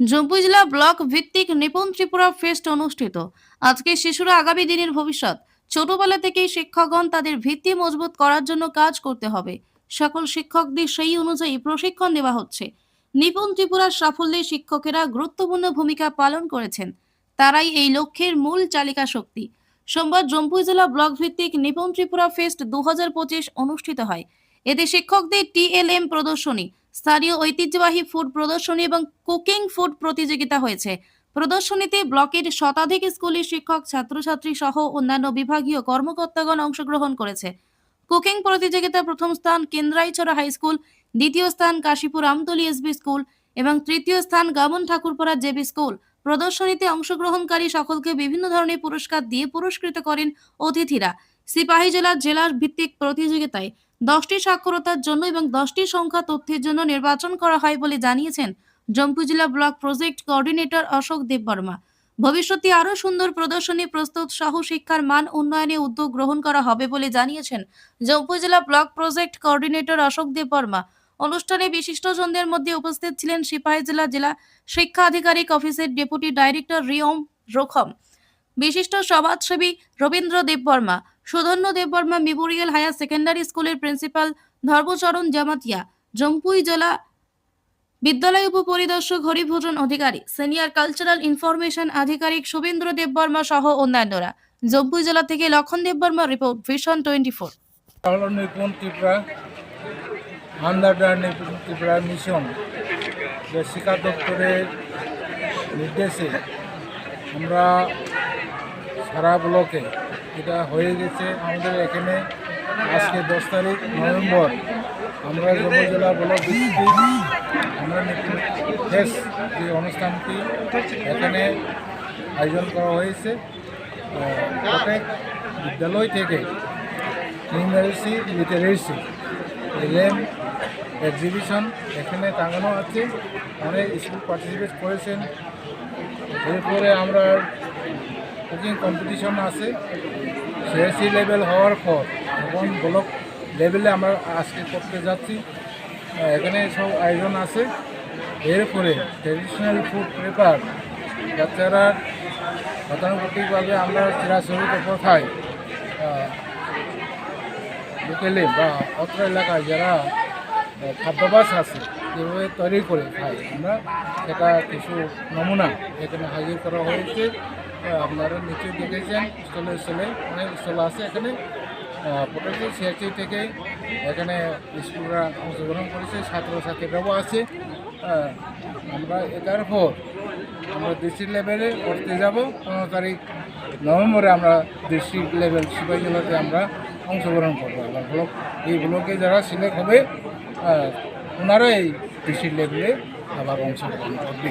জম্পুই জেলা ব্লক ভিত্তিক নিপুণ ত্রিপুরা ফেস্ট অনুষ্ঠিত। আজকে শিশুরা আগামী দিনের ভবিষ্যৎ। ছোটবেলা থেকেই শিক্ষকগণ তাদের ভিত্তি মজবুত করার জন্য কাজ করতে হবে। সকল শিক্ষকদের সেই অনুযায়ী প্রশিক্ষণ দেওয়া হচ্ছে। নিপুণ ত্রিপুরার সাফল্যে শিক্ষকেরা গুরুত্বপূর্ণ ভূমিকা পালন করেছেন। তারাই এই লক্ষ্যের মূল চালিকা শক্তি। সোমবার জম্পুই জেলা ব্লক ভিত্তিক নিপুণ ত্রিপুরা ফেস্ট দু হাজার পঁচিশ অনুষ্ঠিত হয়। এতে শিক্ষকদের টিএলএম প্রদর্শনী স্থানীয় ঐতিহ্যবাহী ফুড প্রদর্শনী এবং কুকিং ফুড প্রতিযোগিতা হয়েছে। প্রদর্শনীতে ব্লকের শতাধিক স্কুলের শিক্ষক, ছাত্রছাত্রী সহ অন্যান্য বিভাগীয় কর্মকর্তাগণ অংশগ্রহণ করেছে। কুকিং প্রতিযোগিতা প্রথম স্থান কেন্দ্রাইছড়া হাই স্কুল, দ্বিতীয় স্থান কাশীপুর আমতলী এসবি স্কুল এবং তৃতীয় স্থান গামন ঠাকুরপাড়া জেবি স্কুল। প্রদর্শনীতে অংশগ্রহণকারী সকলকে বিভিন্ন ধরনের পুরস্কার দিয়ে পুরস্কৃত করেন অতিথিরা। সিপাহী জেলার জেলার ভিত্তিক প্রতিযোগিতায় দশটি সাক্ষরতার জন্য এবং দশটি সংখ্যা তথ্যের জন্য নির্বাচন করা হয় বলে জানিয়েছেন জম্পু জেলা block project coordinator Ashok Debbarma. ভবিষ্যতে আরও সুন্দর প্রদর্শনী, প্রস্তুত সহ শিক্ষার মান উন্নয়নে উদ্যোগ গ্রহণ করা হবে বলে জানিয়েছেন জম্পু জেলা block project coordinator Ashok Debbarma. অনুষ্ঠানে বিশিষ্টজনদের মধ্যে উপস্থিত ছিলেন সিপাহী জেলা জেলা শিক্ষা আধিকারিক অফিসের ডেপুটি ডাইরেক্টর রিওম রোখম। বিশিষ্ট সমাজসেবী Rabindra Debbarma, Sudhanya Debbarma memorial higher secondary স্কুলের প্রিন্সিপাল ধর্মচরণ জামাতিয়া জম্পুই জেলা বিদ্যালয় উপপরিদর্শক Haribhushan Adhikari, senior cultural information আধিকারিক শুভেন্দ্র দেববর্মা সহ অন্যান্যরা। জম্পুই জেলা থেকে Lakshman Debbarma report, vision twenty four mission শিক্ষা দপ্তরের নির্দেশে আমরা সারা ব্লকে এটা হয়ে গেছে আমাদের এখানে আজকে দশ তারিখ নভেম্বর। আমরা জেলা ব্লক আমরা ফেস যে অনুষ্ঠানটি এখানে আয়োজন করা হয়েছে প্রত্যেক বিদ্যালয় থেকে নিউমারেসি লিটারেসি এলএম এক্সিবিশন এখানে টাঙানো আছে। অনেক স্কুল পার্টিসিপেট করেছেন। এরপরে আমরা কুকিং কম্পিটিশন আছে। সিএসসি লেভেল হওয়ার পর এখন ব্লক লেভেলে আমরা আজকে করতে যাচ্ছি। এখানে সব আয়োজন আছে। এরপরে ট্রেডিশনাল ফুড পেপার বাচ্চারা গতানুগতিকভাবে আমরা চিরাচরিত প্রথায় আহ, লোকেলে বা অত্র এলাকায় যারা আহ, খাদ্যাভ্যাস আছে যেভাবে তৈরি করে খায়। আমরা সেটা কিছু নমুনা এখানে হাজির করা হয়েছে। আপনারা নিচে দেখেছেন স্টলে স্টলে অনেক স্টল আছে এখানে। প্রত্যেকটি সিআরটি থেকে এখানে স্কুলরা অংশগ্রহণ করেছে, ছাত্রছাত্রীরাও আছে। আমরা এটার পর আমরা ডিস্ট্রিক্ট লেভেলে করতে যাব। পনেরো তারিখ নভেম্বরে আমরা ডিস্ট্রিক্ট লেভেল সিপাহী জেলাতে আমরা অংশগ্রহণ করব। আবার ব্লক এই ব্লকে যারা সিলেক্ট হবে ওনারা এই ডিস্ট্রিক্ট লেভেলে আবার অংশগ্রহণ করবে।